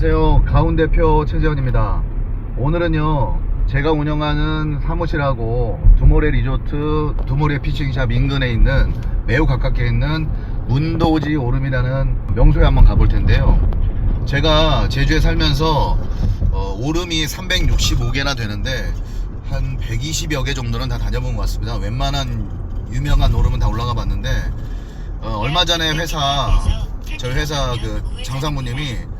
안녕하세요. 가운데표 최재현입니다. 오늘은요, 제가 운영하는 사무실하고 두모레 리조트, 두모레 피칭샵 인근에 있는 매우 가깝게 있는 문도지 오름이라는 명소에 한번 가볼 텐데요. 제가 제주에 살면서 어, 오름이 365개나 되는데 한 120여 개 정도는 다 다녀본 것 같습니다. 웬만한 유명한 오름은 다 올라가 봤는데 어, 얼마 전에 회사 저희 회사 그 장상무님이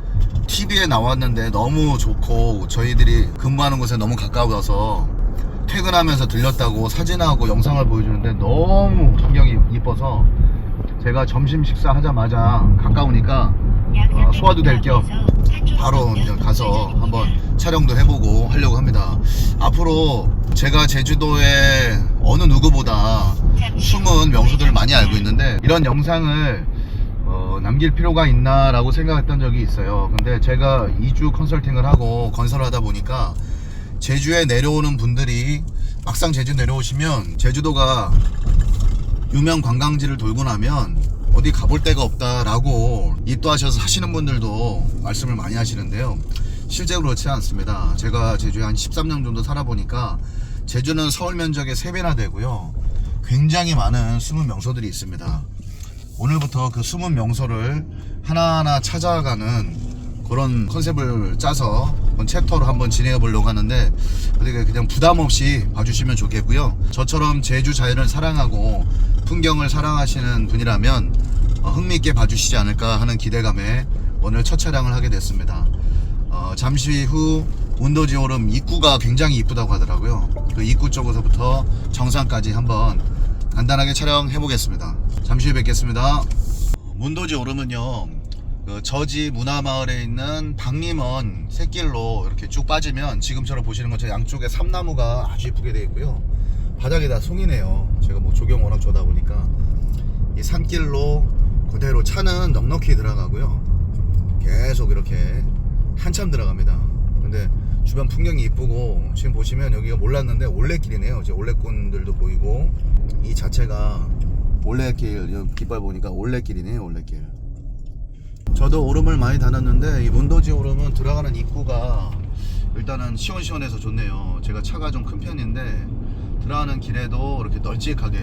TV에 나왔는데 너무 좋고 저희들이 근무하는 곳에 너무 가까워서 퇴근하면서 들렸다고 사진하고 영상을 보여주는데 너무 풍경이 이뻐서 제가 점심 식사 하자마자 가까우니까 어, 소화도 될 겸 바로 가서 한번 촬영도 해보고 하려고 합니다. 앞으로 제가 제주도에 어느 누구보다 숨은 명소들을 많이 알고 있는데 이런 영상을 어, 남길 필요가 있나라고 생각했던 적이 있어요. 근데 제가 2주 컨설팅을 하고 건설을 하다 보니까 제주에 내려오는 분들이 막상 제주 내려오시면 제주도가 유명 관광지를 돌고 나면 어디 가볼 데가 없다라고 입도하셔서 사시는 분들도 말씀을 많이 하시는데요. 실제로 그렇지 않습니다. 제가 제주에 한 13년 정도 살아보니까 제주는 서울 면적의 3배나 되고요. 굉장히 많은 숨은 명소들이 있습니다. 오늘부터 그 숨은 명소를 하나하나 찾아가는 그런 컨셉을 짜서 챕터로 한번 진행해 보려고 하는데 그냥 부담 없이 봐주시면 좋겠고요. 저처럼 제주 자연을 사랑하고 풍경을 사랑하시는 분이라면 어, 흥미있게 봐주시지 않을까 하는 기대감에 오늘 첫 촬영을 하게 됐습니다. 어, 잠시 후 운도지 오름 입구가 굉장히 이쁘다고 하더라고요. 그 입구 쪽에서부터 정상까지 한번 간단하게 촬영해 보겠습니다. 잠시 후에 뵙겠습니다. 문도지 오름은요, 그 저지 문화마을에 있는 박림원 샛길로 이렇게 쭉 빠지면 지금처럼 보시는 것처럼 양쪽에 삼나무가 아주 이쁘게 되어 있고요. 바닥이 다 송이네요. 제가 뭐 조경 워낙 좋아하다 보니까 이 산길로 그대로 차는 넉넉히 들어가고요. 계속 이렇게 한참 들어갑니다. 근데 주변 풍경이 이쁘고 지금 보시면 여기가 몰랐는데 올레길이네요. 올레꾼들도 보이고 이 자체가 올레길 여기 깃발 보니까 올레길이네요. 올레길. 저도 오름을 많이 다녔는데 이 문도지 오름은 들어가는 입구가 일단은 시원시원해서 좋네요. 제가 차가 좀 큰 편인데 들어가는 길에도 이렇게 널찍하게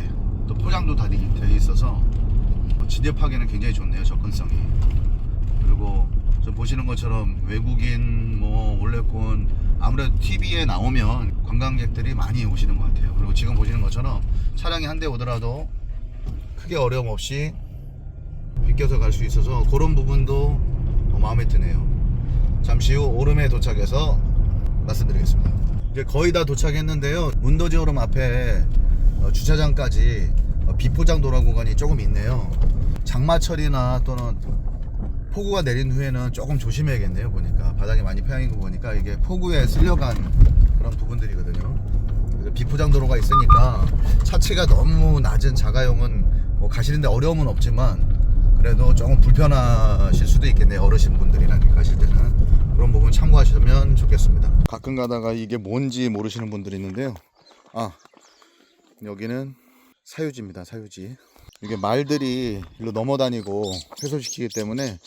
또 포장도 다 되어 있어서 진입하기는 굉장히 좋네요. 접근성이. 그리고 저 보시는 것처럼 외국인 뭐 올레꾼 아무래도 TV에 나오면 관광객들이 많이 오시는 것 같아요. 그리고 지금 보시는 것처럼 차량이 한 대 오더라도 크게 어려움 없이 비껴서 갈 수 있어서 그런 부분도 어, 마음에 드네요. 잠시 후 오름에 도착해서 말씀드리겠습니다. 이제 거의 다 도착했는데요. 문도지 오름 앞에 어, 주차장까지 어, 비포장 도로 구간이 조금 있네요. 장마철이나 또는 폭우가 내린 후에는 조금 조심해야겠네요. 보니까 바닥이 많이 패인 거 보니까 이게 폭우에 쓸려간 그런 부분들이거든요. 비포장 도로가 있으니까 차체가 너무 낮은 자가용은 뭐 가시는데 어려움은 없지만 그래도 조금 불편하실 수도 있겠네요. 어르신 분들이랑 이렇게 가실 때는 그런 부분 참고하시면 좋겠습니다. 가끔 가다가 이게 뭔지 모르시는 분들이 있는데요. 아 여기는 사유지입니다. 사유지. 이게 말들이 일로 넘어다니고 훼손시키기 때문에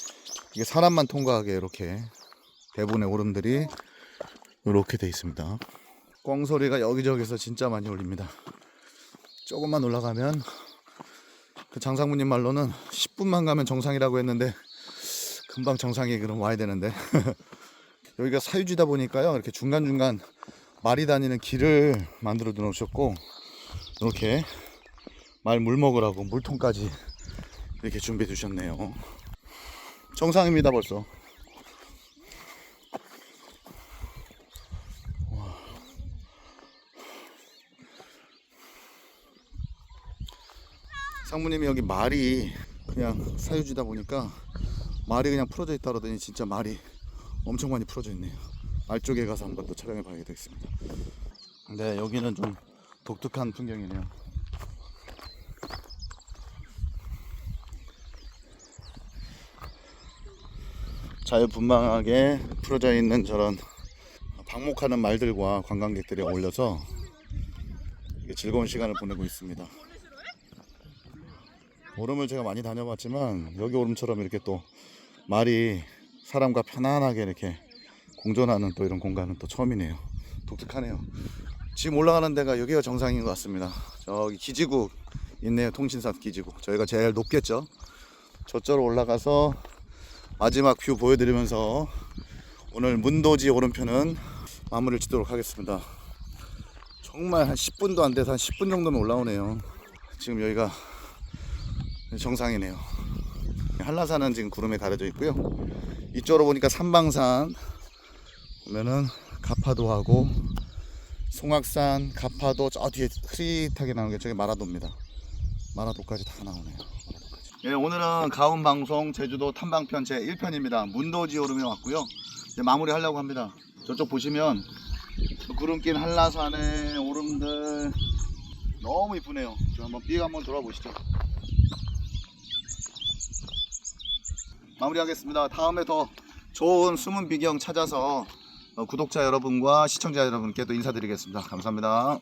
이게 사람만 통과하게 이렇게 대부분의 오름들이 이렇게 돼 있습니다. 꽝 소리가 여기저기서 진짜 많이 울립니다. 조금만 올라가면 그 장상무님 말로는 10분만 가면 정상이라고 했는데 금방 정상이 그럼 와야 되는데. 여기가 사유지다 보니까요. 이렇게 중간중간 말이 다니는 길을 만들어 놓으셨고 이렇게 말 물 먹으라고 물통까지 이렇게 준비해 두셨네요. 정상입니다 벌써 상무님이 여기 말이 그냥 사유지다 보니까 말이 그냥 풀어져 있다 그러더니 진짜 말이 엄청 많이 풀어져 있네요. 말 쪽에 가서 한번 또 촬영해 봐야 되겠습니다. 네 여기는 좀 독특한 풍경이네요. 자유분방하게 풀어져 있는 저런 방목하는 말들과 관광객들이 어울려서 즐거운 시간을 보내고 있습니다. 오름을 제가 많이 다녀봤지만 여기 오름처럼 이렇게 또 말이 사람과 편안하게 이렇게 공존하는 또 이런 공간은 또 처음이네요. 독특하네요. 지금 올라가는 데가 여기가 정상인 것 같습니다. 저기 기지국 있네요. 통신사 기지국. 저희가 제일 높겠죠. 저쪽으로 올라가서 마지막 뷰 보여드리면서 오늘 문도지 오른편은 마무리를 짓도록 하겠습니다. 정말 한 10분도 안 돼서 한 10분 정도면 올라오네요. 지금 여기가 정상이네요. 한라산은 지금 구름에 가려져 있고요. 이쪽으로 보니까 삼방산 보면은 가파도하고 송악산, 가파도 저 뒤에 흐릿하게 나오는 게 저게 마라도입니다. 마라도까지 다 나오네요. 예, 오늘은 가온 방송 제주도 탐방편 제 1편입니다. 문도지 오름에 왔고요. 이제 마무리 하려고 합니다. 저쪽 보시면 구름 낀 한라산의 오름들 너무 이쁘네요. 저 한번 삐 한번 돌아보시죠. 마무리하겠습니다. 다음에 더 좋은 숨은 비경 찾아서 어, 구독자 여러분과 시청자 여러분께 또 인사드리겠습니다. 감사합니다.